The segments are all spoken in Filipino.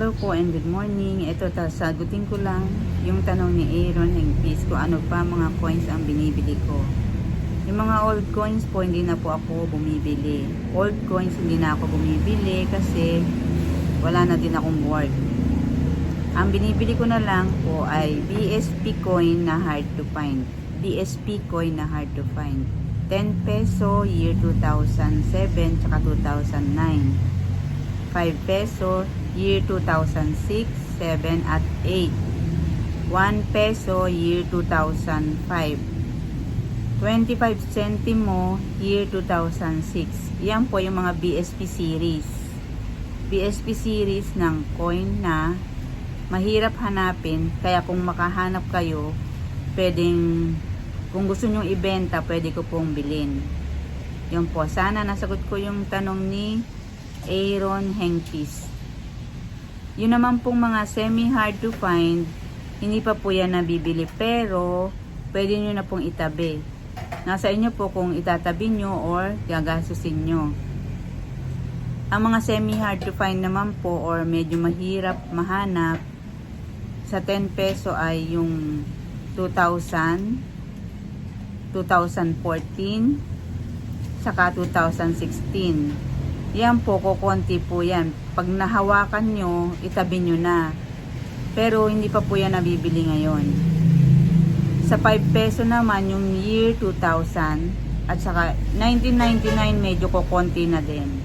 Hello po and good morning. Ito, sagutin ko lang yung tanong ni Aaron ng Peace ko ano pa mga coins ang binibili ko. Yung mga old coins po, hindi na po ako bumibili. Old coins, hindi na ako bumibili kasi wala na din akong work. Ang binibili ko na lang po ay BSP coin na hard to find. BSP coin na hard to find. 10 peso year 2007 tsaka 2009. 5 peso year 2006, 7 at 8. 1 peso year 2005. 25 centimo year 2006. Yan po yung mga BSP series. BSP series ng coin na mahirap hanapin kaya kung makahanap kayo pwedeng kung gusto nyong ibenta pwede ko pong bilhin yun po sana nasagot ko yung tanong ni Aaron Henkis yun naman pong mga semi hard to find hindi pa po yan nabibili pero pwede nyo na pong itabi. Nasa inyo po kung itatabi nyo or gagastusin nyo. Ang mga semi hard to find naman po or medyo mahirap mahanap sa 10 peso ay yung 2000, 2014, saka 2016. Yan po, kukunti po yan. Pag nahawakan nyo, itabi nyo na. Pero hindi pa po yan nabibili ngayon. Sa 5 peso naman, yung year 2000, at saka 1999 medyo kukunti na din.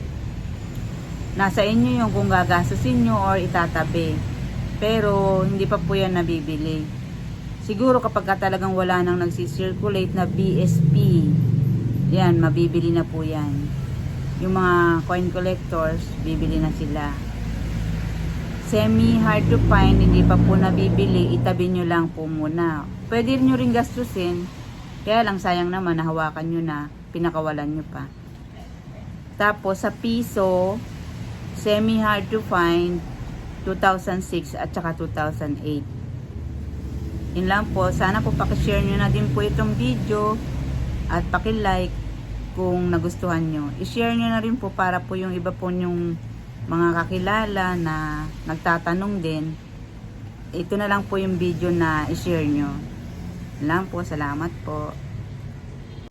Nasa inyo yung kung gagastusin nyo or itatabi. Pero hindi pa po yan nabibili. Siguro kapag ka talagang wala nang nagsisirculate na BSP, yan, mabibili na po yan. Yung mga coin collectors, bibili na sila. Semi hard to find, hindi pa po nabibili, itabi nyo lang po muna. Pwede nyo rin gastusin, kaya lang sayang naman, nahawakan nyo na, pinakawalan nyo pa. Tapos sa piso, semi hard to find, 2006 at saka 2008. Yun lang po. Sana po pakishare nyo na din po itong video at pakilike kung nagustuhan nyo. I-share nyo na rin po para po yung iba po yung mga kakilala na nagtatanong din. Ito na lang po yung video na i-share nyo. Lang po. Salamat po.